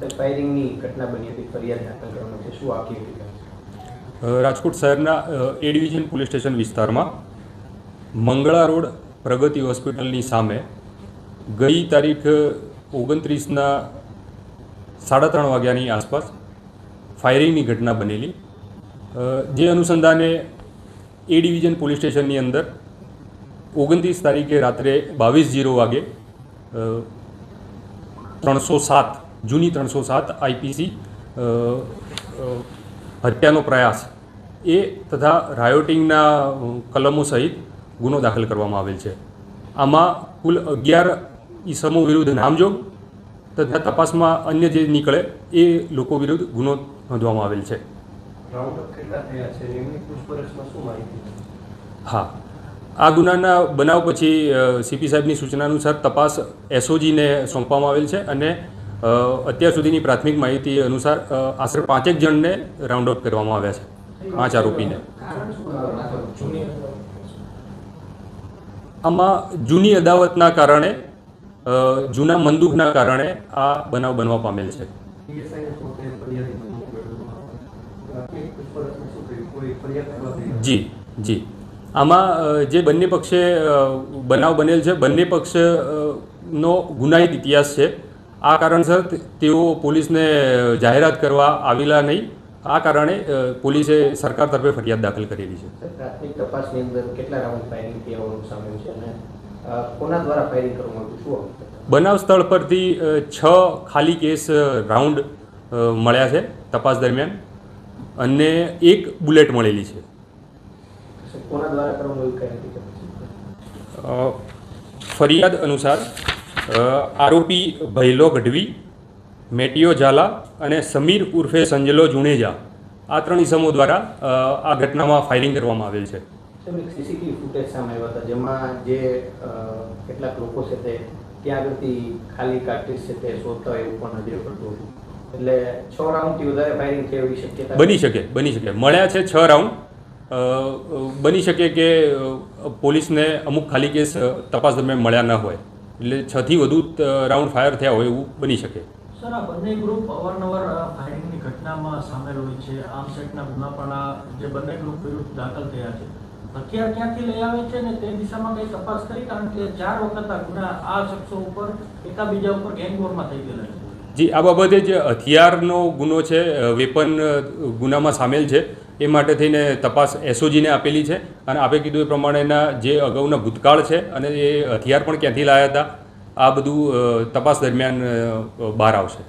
ફાયરિંગની રાજકોટ શહેરના એ division police station વિસ્તારમાં મંગળા રોડ પ્રગતિ હોસ્પિટલની સામે ગઈ તારીખ ઓગણત્રીસના સાડા ત્રણ વાગ્યાની આસપાસ ફાયરિંગની ઘટના બનેલી. જે અનુસંધાને એ ડિવિઝન પોલીસ સ્ટેશનની અંદર ઓગણત્રીસ તારીખે રાત્રે બાવીસ જીરો વાગે ત્રણસો સાત જૂની ત્રણસો સાત આઈપીસી હત્યાનો પ્રયાસ એ તથા રાયોટિંગના કલમો સહિત ગુનો દાખલ કરવામાં આવેલ છે. આમાં કુલ અગિયાર ઈસમો વિરુદ્ધ નામજોગ તથા તપાસમાં અન્ય જે નીકળે એ લોકો વિરુદ્ધ ગુનો નોંધવામાં આવેલ છે? હા. આ ગુનાના બનાવ પછી સીપી સાહેબની સૂચના અનુસાર તપાસ એસઓજીને સોંપવામાં આવેલ છે અને અત્યાર સુધીની પ્રાથમિક માહિતી અનુસાર આશરે પાંચેક જણને રાઉન્ડ અપ કરવામાં આવ્યા છે, પાંચ આરોપીને. આમાં જૂની અદાવતના કારણે જૂના મંદુકના કારણે આ બનાવ બનવા પામેલ છે. જી જી. આમાં જે બંને પક્ષે બનાવ બનેલ છે, બંને પક્ષનો ગુનાહિત ઇતિહાસ છે. આ કારણસર તેઓ પોલીસને જાહેરાત કરવા આવેલા નહીં. આ કારણે પોલીસે સરકાર તરફે ફરિયાદ દાખલ કરેલી છે. પ્રાથમિક તપાસની અંદર કેટલા રાઉન્ડ ફાયરિંગ કહેવાનું સામેલ છે અને કોના દ્વારા ફાયરિંગ કરવામાં આવ્યું? શું બનાવ સ્થળ પરથી છ ખાલી કેસ રાઉન્ડ મળ્યા છે તપાસ દરમિયાન. અને એક બુલેટ મળેલી છે. કોના દ્વારા કરવામાં આવ્યું? ફરિયાદ અનુસાર આરોપી ભૈલો ગઢવી મેટિયો ઝાલા અને સમીર ઉર્ફે સંજલો જુણેજા. આ ત્રણ ઇસમો દ્વારા આ ઘટનામાં ફાયરિંગ કરવામાં આવેલ છે. સીસીટીવી ફૂટેજ સામે આવ્યા હતા જેમાં જે કેટલાક લોકો છે તે ત્યાં આગળથી ખાલી કાર્ટ્રીજ છે તે શોધતા હોય એવું પણ નજરે પડતું હતું. એટલે છ રાઉન્ડથી વધારે ફાયરિંગ થઈ એવી શક્યતા બની શકે બની શકે. મળ્યા છે છ રાઉન્ડ બની શકે કે પોલીસને અમુક ખાલી કેસ તપાસ દરમિયાન મળ્યા ન હોય. એટલે છથી વધુ રાઉન્ડ ફાયર થયા હોય એવું બની શકે. સર આ બંને ગ્રુપ અવારનવાર ફાયરિંગની ઘટનામાં સામેલ હોય છે. આમ સેટના ગુના પણ આ જે બંને ગ્રુપ વિરુદ્ધ દાખલ થયા છે. હથિયાર ક્યાંથી લઈ આવે છે ને તે દિશામાં કઈ તપાસ કરી? કારણ કે ચાર વખત આ ગુના આ શખ્સો ઉપર એકાબીજા ઉપર ગેંગવોરમાં થઈ ગયેલા છે. જી આ બાબતે જે હથિયારનો ગુનો છે વેપન ગુનામાં સામેલ છે એ માટે થઈને તપાસ એસઓજીને આપેલી છે અને આપે કીધું એ પ્રમાણેના જે અગાઉના ભૂતકાળ છે અને એ હથિયાર પણ ક્યાંથી લાવ્યા હતા, આ બધું તપાસ દરમિયાન બહાર આવશે.